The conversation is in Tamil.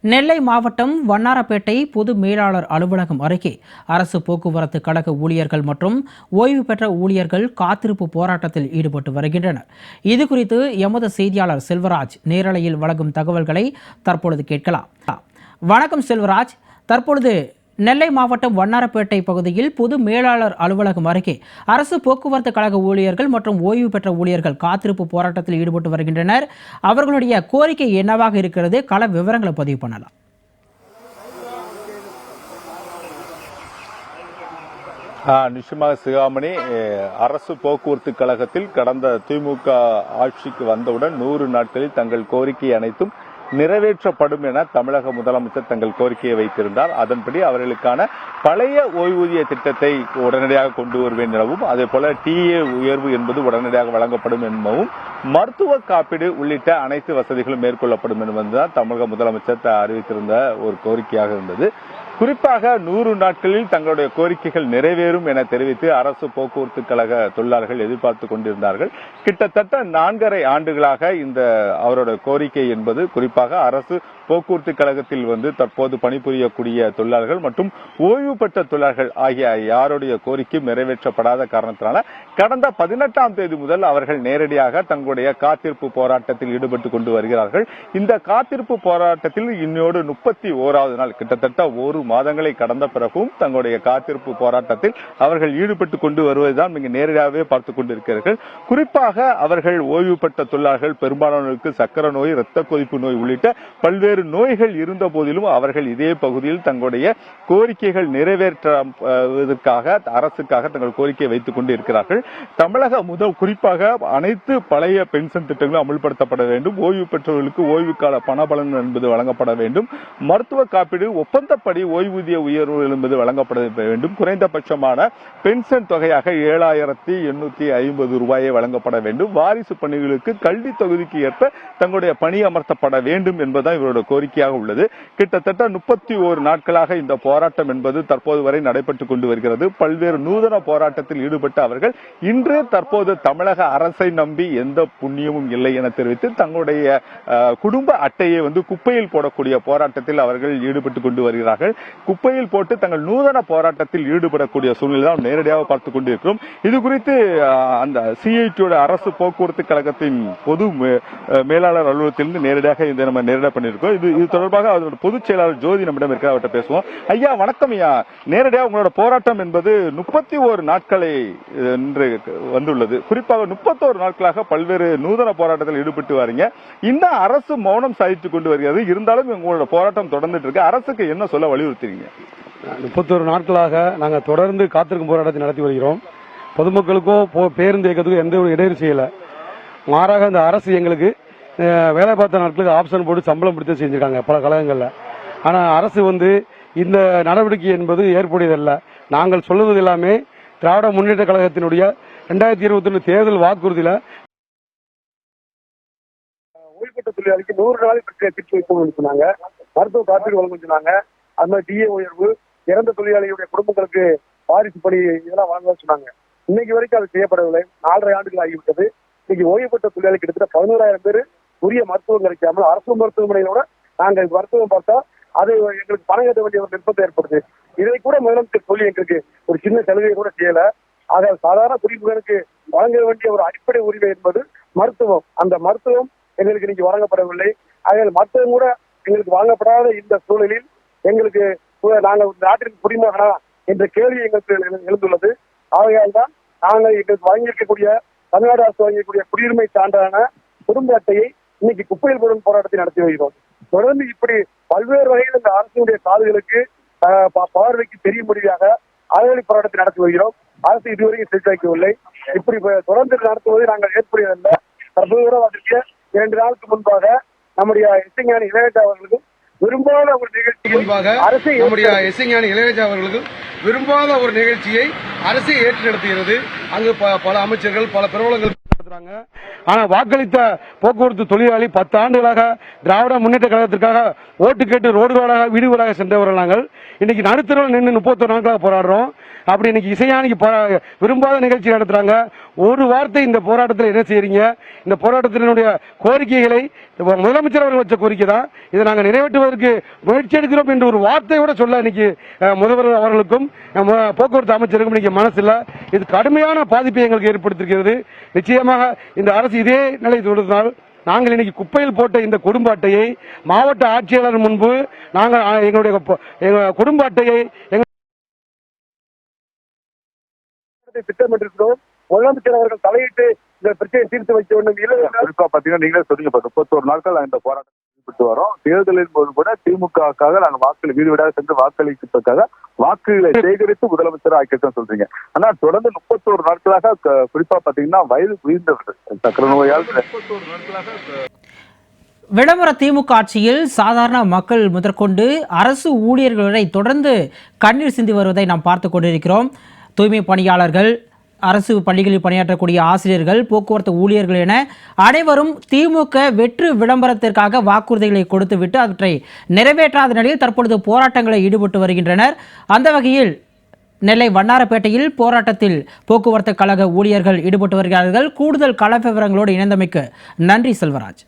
நெல்லை மாவட்டம் வண்ணாரப்பேட்டை பொது மேலாளர் அலுவலகம் அருகே அரசு போக்குவரத்து கழக ஊழியர்கள் மற்றும் ஓய்வு பெற்ற ஊழியர்கள் காத்திருப்பு போராட்டத்தில் ஈடுபட்டு வருகின்றனர். இது குறித்து எமது செய்தியாளர் செல்வராஜ் நேரலையில் வழங்கும் தகவல்களை தற்பொழுது கேட்கலாம். வணக்கம் செல்வராஜ். தற்பொழுது நெல்லை மாவட்டம் வண்ணாரப்பேட்டை பகுதியில் பொது மேலாளர் அலுவலகம் அருகே அரசு போக்குவரத்து கழக ஊழியர்கள் மற்றும் ஓய்வு பெற்ற ஊழியர்கள் காத்திருப்பு போராட்டத்தில் ஈடுபட்டு வருகின்றனர். அவர்களுடைய கோரிக்கை என்னவாக இருக்கிறது? கள விவரங்களை பதிவு பண்ணலாம். நிச்சயமாக சிகாமணி அரசு போக்குவரத்து கழகத்தில் கடந்த திமுக ஆட்சிக்கு வந்தவுடன் நூறு நாட்களில் தங்கள் கோரிக்கை அனைத்தும் நிறைவேற்றப்படும் என தமிழக முதலமைச்சர் தங்கள் கோரிக்கையை வைத்திருந்தார். அதன்படி அவர்களுக்கான பழைய ஓய்வூதிய திட்டத்தை உடனடியாக கொண்டு வருவேன் எனவும் அதே போல டிஏ உயர்வு என்பது உடனடியாக வழங்கப்படும் எனவும் மருத்துவ காப்பீடு உள்ளிட்ட அனைத்து வசதிகளும் மேற்கொள்ளப்படும் என்பதுதான் தமிழக முதலமைச்சர் அறிவித்திருந்த ஒரு கோரிக்கையாக இருந்தது. குறிப்பாக நூறு நாட்களில் தங்களுடைய கோரிக்கைகள் நிறைவேறும் என தெரிவித்து அரசு போக்குவரத்து கழக தொழிலாளர்கள் எதிர்பார்த்து கொண்டிருந்தார்கள். கிட்டத்தட்ட நான்கரை ஆண்டுகளாக இந்த அவரோட கோரிக்கை என்பது குறிப்பாக அரசு போக்குவரத்து கழகத்தில் வந்து தற்போது பணிபுரியக்கூடிய தொழிலாளர்கள் மற்றும் ஓய்வு பெற்ற தொழிலாளர்கள் ஆகிய யாருடைய கோரிக்கை நிறைவேற்றப்படாத காரணத்தினால கடந்த பதினெட்டாம் தேதி முதல் அவர்கள் நேரடியாக தங்களுடைய காத்திருப்பு போராட்டத்தில் ஈடுபட்டு கொண்டு வருகிறார்கள். இந்த காத்திருப்பு போராட்டத்தில் இன்னோடு முப்பத்தி ஓராவது நாள் கிட்டத்தட்ட ஒரு மாதங்களை கடந்த பிறகும் தங்களுடைய காத்திருப்பு போராட்டத்தில் அவர்கள் ஈடுபட்டு கொண்டு வருவதுதான் மிக நேரடியாகவே பார்த்து கொண்டிருக்கிறார்கள். குறிப்பாக அவர்கள் ஓய்வு பெற்ற தொழிலாளர்கள் பெரும்பாலானோருக்கு சக்கர நோய் இரத்த கொதிப்பு நோய் உள்ளிட்ட பல்வேறு நோய்கள் இருந்த போதிலும் அவர்கள் இதே பகுதியில் தங்களுடைய கோரிக்கைகள் நிறைவேற்றுவதற்காக அரசுக்காக தங்கள் கோரிக்கையை வைத்துக் கொண்டு இருக்கிறார்கள். தமிழக முதல் குறிப்பாக அனைத்து பழைய பென்ஷன் திட்டங்களும் அமல்படுத்தப்பட வேண்டும். ஓய்வு பெற்றவர்களுக்கு ஓய்வுக்கால பணபலன் என்பது வழங்கப்பட வேண்டும். மருத்துவ காப்பீடு ஒப்பந்தப்படி ஓய்வூதிய உயர்வு என்பது வழங்கப்பட வேண்டும். குறைந்தபட்சமான பென்ஷன் தொகையாக ஏழாயிரத்தி எண்ணூத்தி ஐம்பது ரூபாயை வழங்கப்பட வேண்டும். வாரிசு பணிகளுக்கு கல்வி தொகுதிக்கு ஏற்ப தங்களுடைய பணி அமர்த்தப்பட வேண்டும் என்பதுதான் இவரோட கோரிக்கையாக உள்ளது. கிட்டத்தட்ட முப்பத்தி ஓரு நாட்களாக இந்த போராட்டம் என்பது தற்போது வரை நடைபெற்றுக் கொண்டு வருகிறது. பல்வேறு நூதன போராட்டத்தில் ஈடுபட்ட அவர்கள் இன்று தற்போது தமிழக அரசை நம்பி எந்த புண்ணியமும் இல்லை என தெரிவித்து தங்களுடைய குடும்ப அட்டையை வந்து குப்பையில் போடக்கூடிய போராட்டத்தில் அவர்கள் ஈடுபட்டு கொண்டு வருகிறார்கள். குப்பையில் போட்டு தங்கள் நூதன போராட்டத்தில் ஈடுபடக்கூடிய சூழ்நிலை தான் நேரடியாக பார்த்துக் கொண்டிருக்கிறோம். இது குறித்து அந்த சிஐடியோட அரசு போக்குவரத்து கழகத்தின் பொது மே- மேலாளர் அலுவலகத்திலிருந்து நேரடியாக இந்த நம்ம நேரடியாக பண்ணியிருக்கோம் இது இது தொடர்பாக அதோட பொதுச் செயலாளர் ஜோதி நம்மிடம் இருக்க அவர்கிட்ட பேசுவோம். ஐயா வணக்கம் ஐயா. நேரடியாக உங்களோட போராட்டம் என்பது முப்பத்தி ஓரு நாட்களை என்று வந்துள்ளது. குறிப்பாக முப்பத்தோரு நாட்களாக பல்வேறு நூதன போராட்டத்தில் ஈடுபட்டு வரீங்க. இன்னும் அரசு மௌனம் சாதித்து கொண்டு வருகிறது. இருந்தாலும் உங்களோட போராட்டம் தொடர்ந்துட்டு இருக்கு. அரசுக்கு என்ன சொல்ல வலியுறுத்துறீங்க? முப்பத்தொரு நாட்களாக நாங்கள் தொடர்ந்து காத்திருக்கும் போராட்டத்தை நடத்தி வருகிறோம். பொதுமக்களுக்கோ போ- பேருந்து இயக்கத்துக்கோ எந்த ஒரு இடையூறு செய்யலை. மாறாக இந்த அரசு எங்களுக்கு வேலை பார்த்த நாட்களுக்கு ஆப்ஷன் போட்டு சம்பளம் பிடித்து செஞ்சிருக்காங்க பல கழகங்களில். ஆனால் அரசு வந்து இந்த நடவடிக்கை என்பது ஏற்புடையதல்ல. நாங்கள் சொல்லுவது எல்லாமே திராவிட முன்னேற்ற கழகத்தினுடைய ரெண்டாயிரத்தி இருபத்தி ஒன்று தேர்தல் வாக்குறுதியில் ஓய்வுபட்ட தொழிலாளிக்கு நூறு நாள் திருச்சி வைக்கணும்னு சொன்னாங்க. மருத்துவ காப்பீடு வழங்கும் சொன்னாங்க. அது மாதிரி டிஏ உயர்வு இறந்த தொழிலாளிகளுடைய குடும்பங்களுக்கு வாரிசு பணி இதெல்லாம் வழங்க சொன்னாங்க. இன்னைக்கு வரைக்கும் அது செய்யப்படவில்லை. நாலரை ஆண்டுகள் ஆகிவிட்டது. இன்னைக்கு ஓய்வு பெற்ற தொழிலாளி கிட்டத்தட்ட பதினோராயிரம் பேர் உரிய மருத்துவம் கிடைக்காமல் அரசு மருத்துவமனையிலோட நாங்கள் மருத்துவம் பார்த்தா அது எங்களுக்கு பணம் கட்ட வேண்டிய ஒரு நிர்பந்தம் ஏற்படுது இதை கூட முதலமைச்சர் சொல்லி எங்களுக்கு ஒரு சின்ன சலுகை கூட செய்யல. ஆக சாதாரண குடிமகனுக்கு வழங்க வேண்டிய ஒரு அடிப்படை உரிமை என்பது மருத்துவம். அந்த மருத்துவம் எங்களுக்கு இன்னைக்கு வழங்கப்படவில்லை. ஆகையால் மருத்துவம் கூட எங்களுக்கு வழங்கப்படாத இந்த சூழலில் எங்களுக்கு கூட நாங்கள் இந்த நாட்டின் குடிமகனா என்ற கேள்வி எங்களுக்கு எழுந்துள்ளது. ஆகையால் தான் நாங்கள் எங்களுக்கு வழங்கியிருக்கக்கூடிய தமிழ்நாடு அரசு வழங்கக்கூடிய குடியுரிமை சான்றான குடும்ப அட்டையை இன்னைக்கு குப்பையில் போடும் போராட்டத்தை நடத்தி வருகிறோம். தொடர்ந்து இப்படி பல்வேறு வகையில் இந்த அரசினுடைய காதுகளுக்கு பார்வைக்கு தெரியும்படியாக அறவழி போராட்டத்தை நடத்தி வருகிறோம். அரசு இதுவரைக்கும் செலுத்தாக்கவில்லை இப்படி தொடர்ந்து நடத்துவதை நாங்கள் ஏற்புடையதல்ல. தற்போது இரண்டு நாளுக்கு முன்பாக நம்முடைய இசைஞானி இளையராஜா அவர்களுக்கும் விரும்பாத ஒரு நிகழ்ச்சியில் முன்பாக அரசு நம்முடைய இசைஞானி இளையராஜா அவர்களுக்கு விரும்பாத ஒரு நிகழ்ச்சியை அரசு ஏற்று நடத்துகிறது அங்கு பல அமைச்சர்கள் பல பிரபலங்கள் பயன்படுத்துறாங்க ஆனா வாக்களித்த போக்குவரத்து தொழிலாளி பத்து ஆண்டுகளாக திராவிட முன்னேற்ற கழகத்திற்காக ஓட்டு கேட்டு ரோடுகளாக வீடுகளாக சென்றவர்கள் நாங்கள். இன்னைக்கு நடுத்தரவில் நின்று முப்பத்தொரு நாட்களாக போராடுறோம். அப்படி இன்னைக்கு இசையானிக்கு விரும்பாத நிகழ்ச்சி நடத்துறாங்க. ஒரு வார்த்தை இந்த போராட்டத்தில் என்ன செய்யறீங்க? இந்த போராட்டத்தினுடைய கோரிக்கைகளை முதலமைச்சர் அவர்கள் வச்ச கோரிக்கை தான். இதை நாங்கள் நிறைவேற்றுவதற்கு முயற்சி எடுக்கிறோம் என்று ஒரு வார்த்தையோட சொல்ல இன்னைக்கு முதல்வர் அவர்களுக்கும் போக்குவரத்து அமைச்சருக்கும் இன்னைக்கு மனசில் இது கடுமையான பாதிப்பை எங்களுக்கு ஏற்படுத்திருக்கிறது நிச்சயமாக இந்த அரசு இதே நிலை தொடர்ந்தால் நாங்கள் இன்னைக்கு குப்பையில் போட்ட இந்த குடும்ப அட்டையை மாவட்ட ஆட்சியாளர் முன்பு நாங்கள் எங்களுடைய குடும்ப அட்டையை திட்டமிட்டிருக்கிறோம். முதலமைச்சர் அவர்கள் தலையிட்டு இந்த பிரச்சனையை தீர்த்து வைக்க வேண்டும். குறிப்பா பாத்தீங்கன்னா நீங்களே சொன்னீங்க இப்ப முப்பத்தோரு நாட்கள் இந்த போராட்டம் ஈடுபட்டு வரோம். தேர்தலின் போது கூட திமுகவுக்காக நாங்க வாக்களி வீடு வீடாக சென்று வாக்களிப்பதற்காக வாக்குகளை சேகரித்து முதலமைச்சர் ஆக்கிட்டோம் சொல்றீங்க. ஆனா தொடர்ந்து முப்பத்தோரு நாட்களாக குறிப்பா பாத்தீங்கன்னா வயது உயர்ந்தவர்கள் சக்கர நோயால் முப்பத்தோரு நாட்களாக விளம்பர திமுக ஆட்சியில் சாதாரண மக்கள் முதற்கொண்டு அரசு ஊழியர்களை தொடர்ந்து கண்ணீர் சிந்தி வருவதை நாம் பார்த்து கொண்டிருக்கிறோம். தூய்மை பணியாளர்கள் அரசு பள்ளிகளில் பணியாற்றக்கூடிய ஆசிரியர்கள் போக்குவரத்து ஊழியர்கள் என அனைவரும் திமுக வெற்று விளம்பரத்திற்காக வாக்குறுதிகளை கொடுத்துவிட்டு அவற்றை நிறைவேற்றாத நிலையில் தற்பொழுது போராட்டங்களில் ஈடுபட்டு வருகின்றனர். அந்த வகையில் நெல்லை வண்ணாரப்பேட்டையில் போராட்டத்தில் போக்குவரத்து கழக ஊழியர்கள் ஈடுபட்டு வருகிறார்கள். கூடுதல் கள விவரங்களோடு இணைந்தமைக்கு நன்றி செல்வராஜ்.